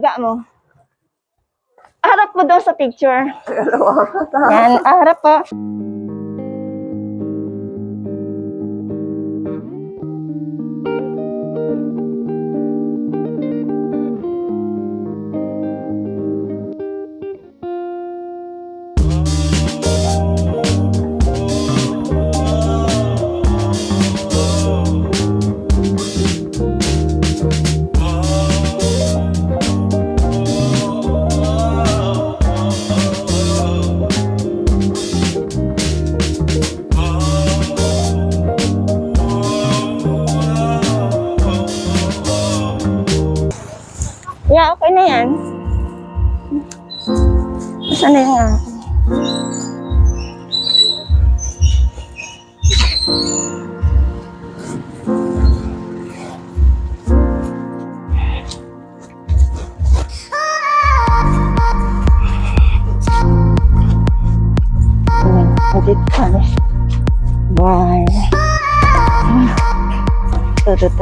Ga mo. Harap mo daw sa picture. Yan, harap po. Yeah, okay na yan. Saan na yung ah? Dito kami. Bye. Tutut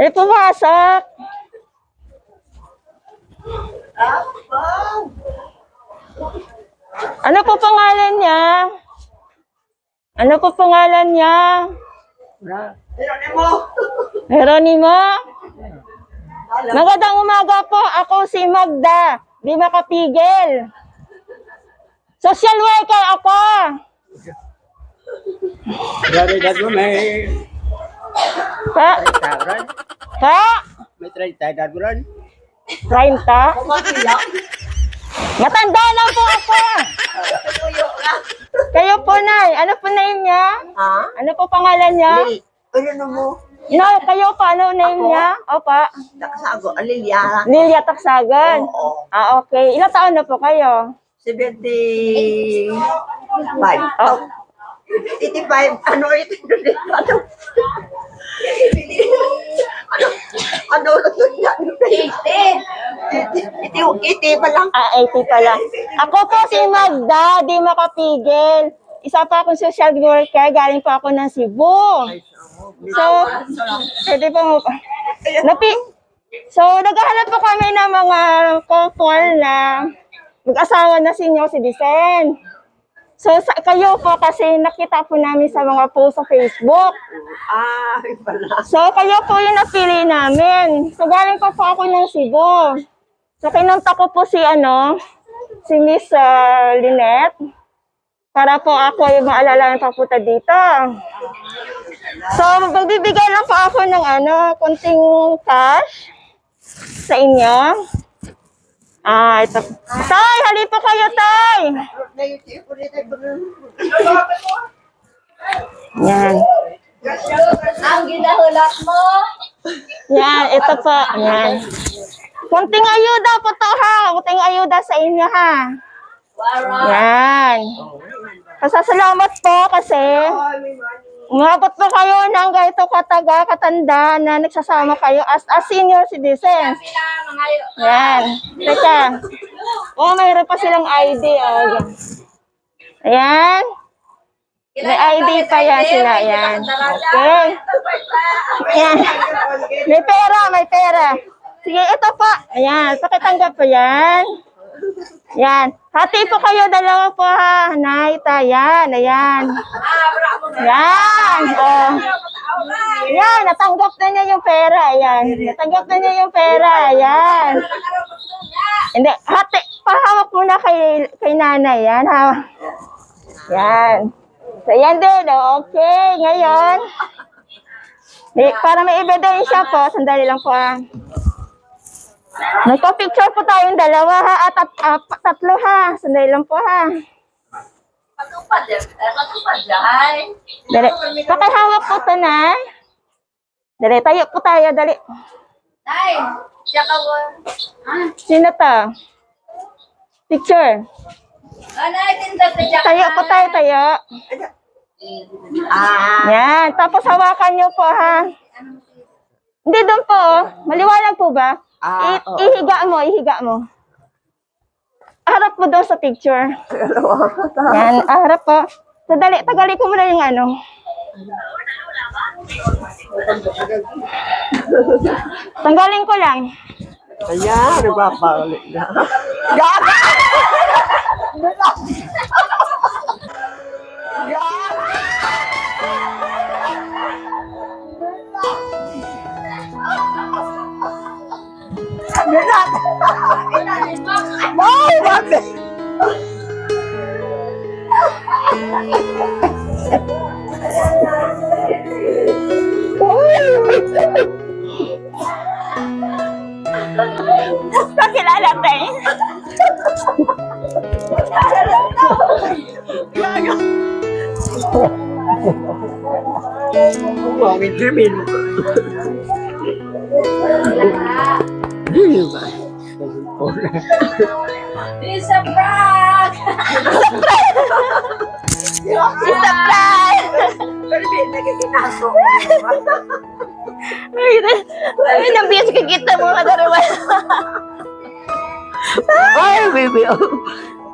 Eh, pumasok. Ano po pangalan niya? Ano po pangalan niya? Geronimo. Jeronimo? Magandang umaga po. Ako si Magda. Di makapigil. Social worker ako. Dari dadu may Pa? Pa? may try tagran. 30? Matanda na po ako. Kayo po, Nay. Ano po name niya? Ha? Ano po pangalan niya? Ali. Geronimo. No, kayo pa. Ano name Ako? niya? Opa. Nakasago. Alilia. Lilia Taksagan. Oo. Ah, okay. Ilang taon na po kayo? 75. Oh, 85. Ano ito? Ano? Ano? Ano? Ano? Iti. Iti. Iti pa lang. ah, 80 pala. Ako po si Magda, di makapigil. Isa pa akong social worker, galing pa ako ng Cebu. So, pwede po mo Napi, so, naghahanap po kami ng mga couple na mag-asawa na senior citizen. So, sa, kayo po kasi nakita po namin sa mga post sa Facebook. Ay, pala. So, kayo po yung napili namin. So, galing pa po ako ng Cebu. So, kinunta ko po si, ano, si Miss uh, Lynette. Para po ako yung maalala ng papunta dito. So, magbibigay lang po ako ng, ano, konting cash sa inyo. Ah, ito. Tay, hali po kayo, Tay. Yan. Ang ginahulat mo, Yan, ito po. Yan. Kunting ayuda po to ha. Kunting ayuda sa inyo ha. Yan. Pasasalamat po kasi umabot po kayo ng ganito kataga, katanda na nagsasama kayo as a senior citizens. Yan. Teka. Oh, mayroon pa silang ID. Oh. Ayan. May ID pa yan sila. Yan. Okay. Ayan. May pera, may pera. Sige, ito po. Ayan, pakitanggap po yan. Yan. Hati po kayo, dalawa po ha. Nay, ta, yan. Ayan. Yan. Oh. Yan, natanggap na niya yung pera. Ayan. Natanggap na niya yung pera. Ayan. Hindi, hati. Pahawak muna kay, kay nanay. Yan, hawak. Yan. So, yan din. Okay, ngayon. Para may ebidensya po, sandali lang po ah. Nagpa-picture po tayong dalawa ha, at, at, at tatlo ha. Sandali lang po ha. Eh, Patupad yan. Dali. Pakihawak po to na. Dali, tayo po tayo, dali. Nay, siya ka mo. Sino to? Picture. Ano, siya Tayo po tayo, tayo. Ah, Yan. Tapos hawakan niyo po ha. Hindi doon po. oh. Maliwanag po ba? Ah, I- ihiga mo, ihiga mo. Harap mo daw sa picture. Yan, harap po. Sadali, tagali ko muna yung ano. Tanggalin ko lang. Ayan, nagpapaulit na. Gaga! Wow, bakit? Kakilala tayo. Bakit Jimin? Hindi ba? It's a prank! Isa plan! Pero hindi, nagkikinaso. Ay, ay, nabiyas ka kita mga darawa. Ay, baby.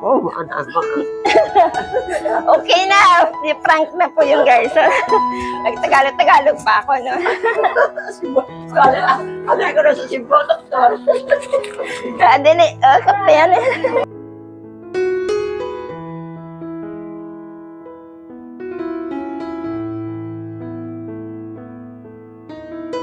Oh, anak mo. Okay na, i-prank na po yung guys. Nagtagalog-tagalog pa ako, no? Ano ko na sa doktor? Ah, dili, uh, kapte yan.